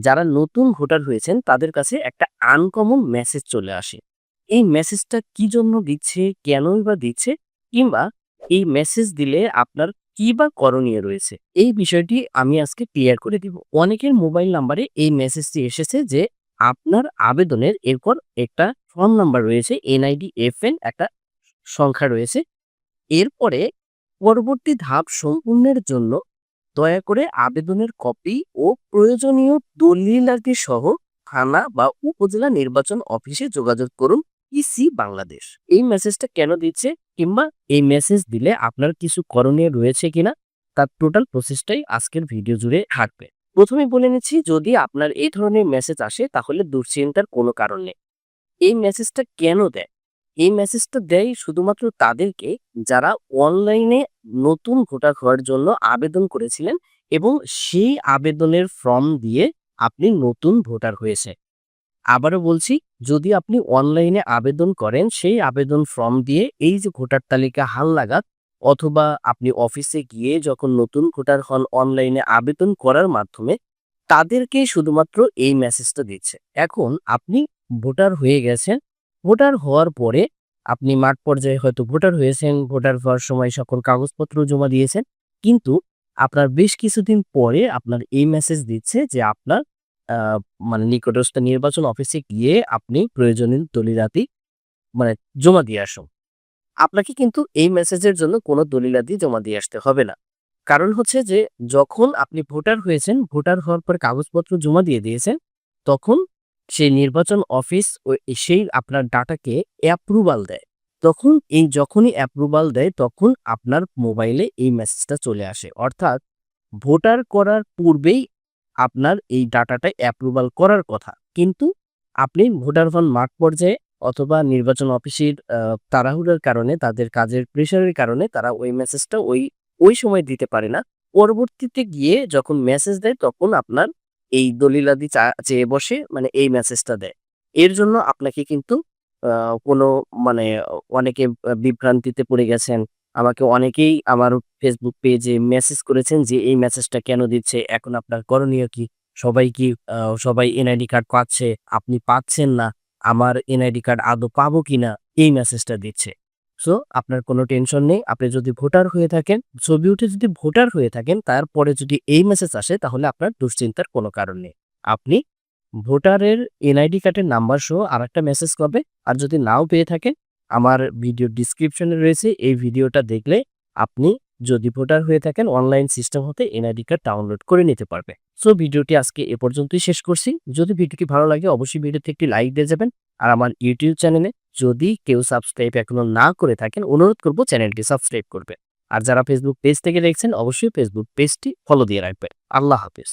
যারা নতুন ভোটার হয়েছেন, তাদের কাছে একটা আনকমন মেসেজ চলে আসে। এই মেসেজটা কি জন্য দিচ্ছে, কেনই বা দিচ্ছে, কিংবা এই মেসেজ দিলে আপনার কি বা করণীয় রয়েছে? এই বিষয়টি আমি আজকে ক্লিয়ার করে দিব। অনেকের মোবাইল নাম্বারে এই মেসেজটি এসেছে যে, আপনার আবেদনের এরপর একটা ফর্ম নাম্বার রয়েছে এনআইডি এফএন একটা সংখ্যা রয়েছে। এরপরে পরবর্তী ধাপ সম্পূর্ণের জন্য দয়া করে আবেদনের কপি ও প্রয়োজনীয় দলিলাদি সহ থানা বা উপজেলা নির্বাচন অফিসে যোগাযোগ করুন ইসি বাংলাদেশ। এই মেসেজটা কেন দিচ্ছে কিংবা এই মেসেজ দিলে আপনার কিছু করণীয় রয়েছে কিনা তার টোটাল প্রসেসটাই আজকের ভিডিও জুড়ে থাকবে। প্রথমে বলে নিচ্ছি, যদি আপনার এই ধরনের মেসেজ আসে তাহলে দুশ্চিন্তার কোনো কারণ নেই। এই মেসেজটা কেন দেয়? এই মেসেজটা দেয় শুধুমাত্র তাদেরকে যারা অনলাইনে নতুন ভোটার হওয়ার জন্য আবেদন করেছিলেন এবং সেই আবেদনের ফর্ম দিয়ে আপনি নতুন ভোটার হয়েছে। আবারও বলছি, যদি আপনি অনলাইনে আবেদন করেন, সেই আবেদন ফর্ম দিয়ে এই যে ভোটার তালিকা হাল লাগাত অথবা আপনি অফিসে গিয়ে যখন নতুন ভোটার হন অনলাইনে আবেদন করার মাধ্যমে তাদেরকে শুধুমাত্র এই মেসেজটা দিচ্ছে। এখন আপনি ভোটার হয়ে গেছেন ভোটার হওয়ার পরে আপনি মাঠ পর্যায়ে হয়তো ভোটার হয়েছেন, ভোটার হওয়ার সময় সকল কাগজপত্র জমা দিয়েছেন। কিন্তু আপনার বেশ কিছুদিন পরে আপনার এই মেসেজ দিচ্ছে যে আপনার মানে নিকটস্থ নির্বাচন অফিসে গিয়ে আপনি প্রয়োজনীয় দলিলাতি মানে জমা দিয়ে আসুন। আপনাকে কিন্তু এই মেসেজের জন্য কোনো দলিলাতি জমা দিয়ে আসতে হবে না। কারণ হচ্ছে যে যখন আপনি ভোটার হয়েছেন, ভোটার হওয়ার পর কাগজপত্র জমা দিয়ে দিয়েছেন, তখন সেই নির্বাচন অফিস ও সেই আপনার ডাটাকে অ্যাপ্রুভাল দেয়। তখন এই যখনই অ্যাপ্রুভাল দেয়, তখন আপনার মোবাইলে এই মেসেজটা চলে আসে। অর্থাৎ ভোটার করার পূর্বেই আপনার এই ডাটাটা অ্যাপ্রুভাল করার কথা। কিন্তু আপনি ভোটার হন মাঠ পর্যায়ে অথবা নির্বাচন অফিসের তাড়াহুড়োর কারণে, তাদের কাজের প্রেশারের কারণে তারা ওই মেসেজটা ওই ওই সময় দিতে পারে না। পরবর্তীতে গিয়ে যখন মেসেজ দেয়, তখন আপনার এই দলিলাদি চেয়ে বসে মানে এই মেসেজটা দেয়। এর জন্য আপনাকে কিন্তু কোনো মানে অনেকে বিভ্রান্তিতে পড়ে গেছেন। আমাকে অনেকেই আমার ফেসবুক পেজে মেসেজ করেছেন যে, এই মেসেজটা কেন দিচ্ছে? এখন আপনার করণীয় কি? সবাই কি সবাই এনআইডি কার্ড পাচ্ছে? আপনি পাচ্ছেন না? আমার এনআইডি কার্ড আদৌ পাবো কিনা? এই মেসেজটা দিচ্ছে। সো আপনার কোনো টেনশন নেই। আপনি যদি ভোটার হয়ে থাকেন, ছবি উঠে যদি ভোটার হয়ে থাকেন, তারপরে যদি এই মেসেজ আসে, তাহলে আপনার দুশ্চিন্তার কোনো কারণ নেই। আপনি ভোটারের এনআইডি কার্ডের নাম্বার সহ আর একটা মেসেজ করবে আর যদি নাও পেয়ে থাকেন, আমার ভিডিও ডিসক্রিপশনে রয়েছে, এই ভিডিওটা দেখলে আপনি যদি ভোটার হয়ে থাকেন অনলাইন সিস্টেম হতে এনআইডি কার্ড ডাউনলোড করে নিতে পারবে। সো ভিডিওটি আজকে এ পর্যন্তই শেষ করছি। যদি ভিডিওটি ভালো লাগে, অবশ্যই ভিডিওতে একটি লাইক দিয়ে যাবেন। আর আমার ইউটিউব চ্যানেলে যদি কেউ সাবস্ক্রাইব এখনও না করে থাকেন, অনুরোধ করব চ্যানেলটি সাবস্ক্রাইব করবে আর যারা ফেসবুক পেজ থেকে দেখছেন, অবশ্যই ফেসবুক পেজটি ফলো দিয়ে রাখবেন। আল্লাহ হাফিজ।